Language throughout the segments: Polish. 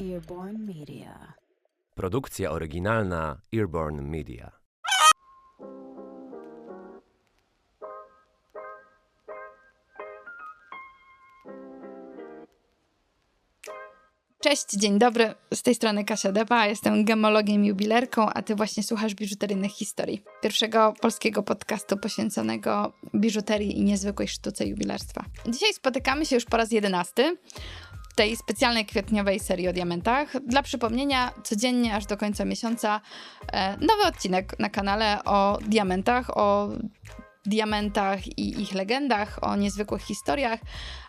Earborn Media. Produkcja oryginalna Earborn Media. Cześć, dzień dobry. Z tej strony Kasia Depa, jestem gemologiem jubilerką, a ty właśnie słuchasz biżuteryjnych historii. Pierwszego polskiego podcastu poświęconego biżuterii i niezwykłej sztuce jubilerstwa. Dzisiaj spotykamy się już po raz jedenasty tej specjalnej kwietniowej serii o diamentach. Dla przypomnienia, codziennie aż do końca miesiąca e, nowy odcinek na kanale o diamentach, o diamentach i ich legendach, o niezwykłych historiach,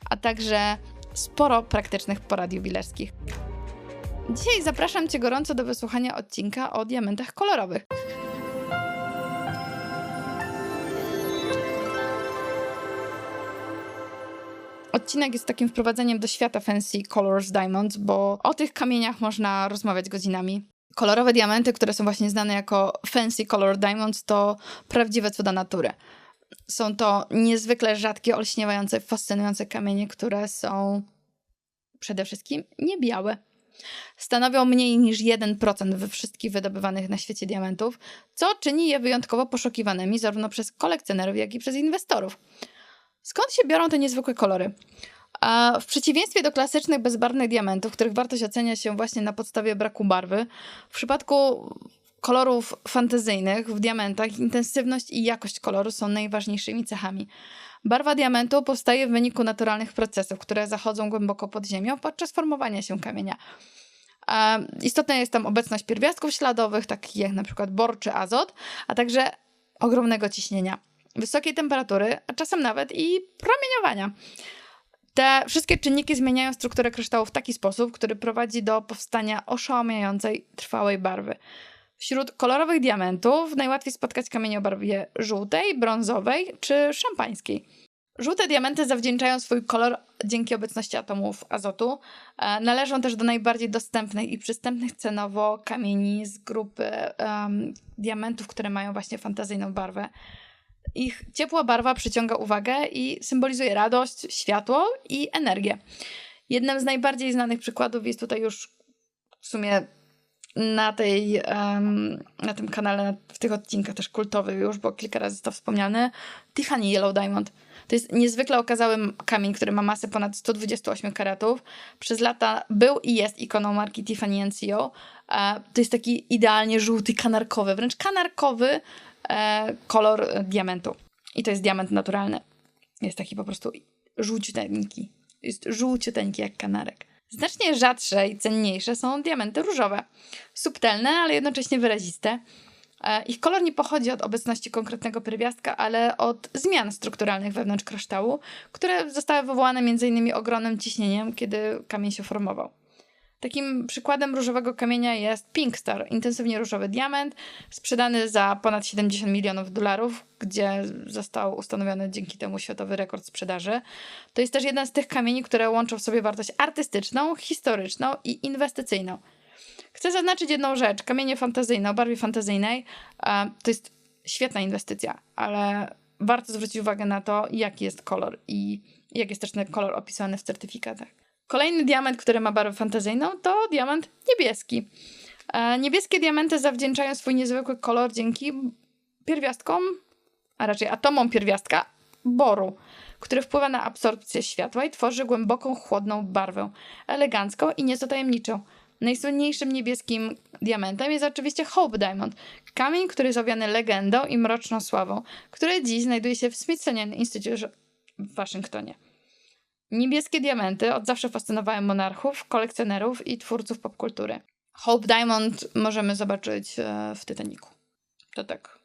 a także sporo praktycznych porad jubilerskich. Dzisiaj zapraszam Cię gorąco do wysłuchania odcinka o diamentach kolorowych. Odcinek jest takim wprowadzeniem do świata Fancy Colors Diamonds, bo o tych kamieniach można rozmawiać godzinami. Kolorowe diamenty, które są właśnie znane jako Fancy Color Diamonds, to prawdziwe cuda natury. Są to niezwykle rzadkie, olśniewające, fascynujące kamienie, które są przede wszystkim niebiałe. Stanowią mniej niż 1% we wszystkich wydobywanych na świecie diamentów, co czyni je wyjątkowo poszukiwanymi zarówno przez kolekcjonerów, jak i przez inwestorów. Skąd się biorą te niezwykłe kolory? A w przeciwieństwie do klasycznych bezbarwnych diamentów, których wartość ocenia się właśnie na podstawie braku barwy, w przypadku kolorów fantazyjnych w diamentach intensywność i jakość koloru są najważniejszymi cechami. Barwa diamentu powstaje w wyniku naturalnych procesów, które zachodzą głęboko pod ziemią podczas formowania się kamienia. Istotna jest tam obecność pierwiastków śladowych, takich jak na przykład bor czy azot, a także ogromnego ciśnienia, wysokiej temperatury, a czasem nawet i promieniowania. Te wszystkie czynniki zmieniają strukturę kryształu w taki sposób, który prowadzi do powstania oszałamiającej, trwałej barwy. Wśród kolorowych diamentów najłatwiej spotkać kamienie o barwie żółtej, brązowej czy szampańskiej. Żółte diamenty zawdzięczają swój kolor dzięki obecności atomów azotu. E, Należą też do najbardziej dostępnych i przystępnych cenowo kamieni z grupy um, diamentów, które mają właśnie fantazyjną barwę. Ich ciepła barwa przyciąga uwagę i symbolizuje radość, światło i energię. Jednym z najbardziej znanych przykładów jest tutaj już w sumie na, tej, um, na tym kanale, w tych odcinkach też kultowych już, bo kilka razy to wspomniane, Tiffany Yellow Diamond. To jest niezwykle okazały kamień, który ma masę ponad 128 karatów. Przez lata był i jest ikoną marki Tiffany NCO. E, to jest taki idealnie żółty, kanarkowy, wręcz kanarkowy kolor diamentu. I to jest diament naturalny. Jest taki po prostu żółciuteńki. Jest żółciuteńki jak kanarek. Znacznie rzadsze i cenniejsze są diamenty różowe. Subtelne, ale jednocześnie wyraziste. E, Ich kolor nie pochodzi od obecności konkretnego pierwiastka, ale od zmian strukturalnych wewnątrz kryształu, które zostały wywołane m.in. ogromnym ciśnieniem, kiedy kamień się formował. Takim przykładem różowego kamienia jest Pink Star, intensywnie różowy diament, sprzedany za ponad 70 milionów dolarów, gdzie został ustanowiony dzięki temu światowy rekord sprzedaży. To jest też jeden z tych kamieni, które łączą w sobie wartość artystyczną, historyczną i inwestycyjną. Chcę zaznaczyć jedną rzecz. Kamienie fantazyjne o barwie fantazyjnej e, to jest świetna inwestycja, ale warto zwrócić uwagę na to, jaki jest kolor i jak jest też ten kolor opisany w certyfikatach. Kolejny diament, który ma barwę fantazyjną, to diament niebieski. E, niebieskie diamenty zawdzięczają swój niezwykły kolor dzięki pierwiastkom, a raczej atomom pierwiastka boru, który wpływa na absorpcję światła i tworzy głęboką, chłodną barwę, elegancką i nieco tajemniczą. Najsłynniejszym niebieskim diamentem jest oczywiście Hope Diamond, kamień, który jest owiany legendą i mroczną sławą, który dziś znajduje się w Smithsonian Institute w Waszyngtonie. Niebieskie diamenty od zawsze fascynowały monarchów, kolekcjonerów i twórców popkultury. Hope Diamond możemy zobaczyć e, w Titanicu. To tak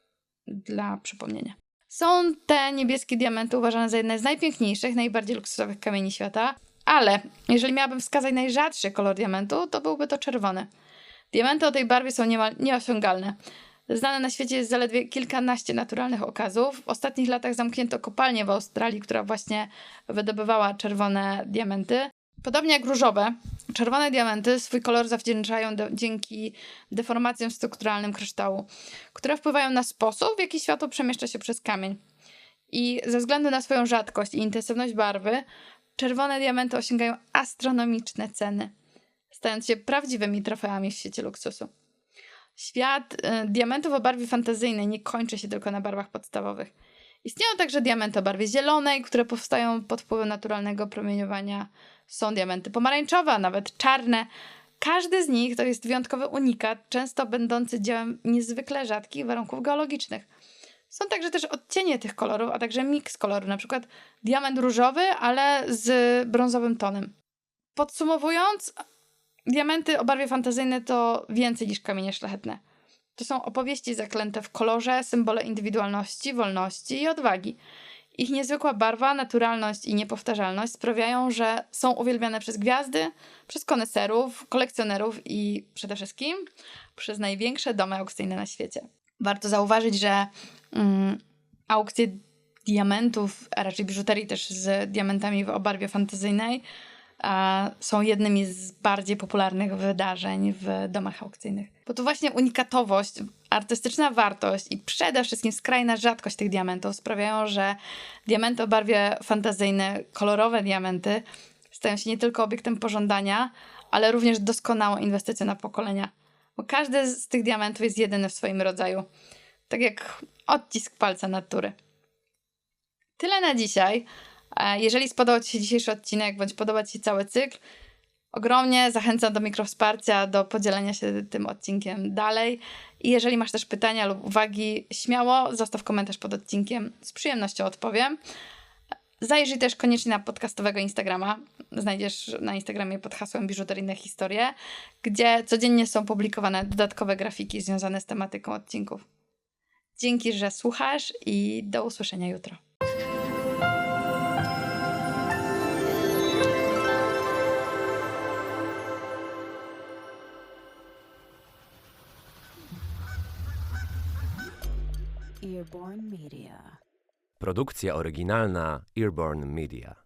dla przypomnienia. Są te niebieskie diamenty uważane za jedne z najpiękniejszych, najbardziej luksusowych kamieni świata, ale jeżeli miałabym wskazać najrzadszy kolor diamentu, to byłby to czerwony. Diamenty o tej barwie są niemal nieosiągalne. Znane na świecie jest zaledwie kilkanaście naturalnych okazów. W ostatnich latach zamknięto kopalnię w Australii, która właśnie wydobywała czerwone diamenty. Podobnie jak różowe, czerwone diamenty swój kolor zawdzięczają dzięki deformacjom strukturalnym kryształu, które wpływają na sposób, w jaki światło przemieszcza się przez kamień. I ze względu na swoją rzadkość i intensywność barwy, czerwone diamenty osiągają astronomiczne ceny. stając się prawdziwymi trofeami w świecie luksusu. Świat y, diamentów o barwie fantazyjnej nie kończy się tylko na barwach podstawowych. Istnieją także diamenty o barwie zielonej, które powstają pod wpływem naturalnego promieniowania. Są diamenty pomarańczowe, a nawet czarne. Każdy z nich to jest wyjątkowy unikat, często będący dziełem niezwykle rzadkich warunków geologicznych. Są także też odcienie tych kolorów, a także miks kolorów, na przykład diament różowy, ale z brązowym tonem. Podsumowując, diamenty o barwie fantazyjnej to więcej niż kamienie szlachetne. To są opowieści zaklęte w kolorze, symbole indywidualności, wolności i odwagi. Ich niezwykła barwa, naturalność i niepowtarzalność sprawiają, że są uwielbiane przez gwiazdy, przez koneserów, kolekcjonerów i przede wszystkim przez największe domy aukcyjne na świecie. Warto zauważyć, że mm, aukcje diamentów, a raczej biżuterii też z diamentami w barwie fantazyjnej, są jednymi z bardziej popularnych wydarzeń w domach aukcyjnych. Bo to właśnie unikatowość, artystyczna wartość i przede wszystkim skrajna rzadkość tych diamentów sprawiają, że diamenty o barwie fantazyjnej, kolorowe diamenty stają się nie tylko obiektem pożądania, ale również doskonałą inwestycją na pokolenia. Bo każdy z tych diamentów jest jedyny w swoim rodzaju. Tak jak odcisk palca natury. Tyle na dzisiaj. Jeżeli spodobał Ci się dzisiejszy odcinek, bądź podoba Ci się cały cykl, ogromnie zachęcam do mikrowsparcia, do podzielenia się tym odcinkiem dalej. I jeżeli masz też pytania lub uwagi, śmiało zostaw komentarz pod odcinkiem, z przyjemnością odpowiem. Zajrzyj też koniecznie na podcastowego Instagrama. Znajdziesz na Instagramie pod hasłem Biżuteryjne Historie, gdzie codziennie są publikowane dodatkowe grafiki związane z tematyką odcinków. Dzięki, że słuchasz i do usłyszenia jutro. Produkcja oryginalna Earborn Media.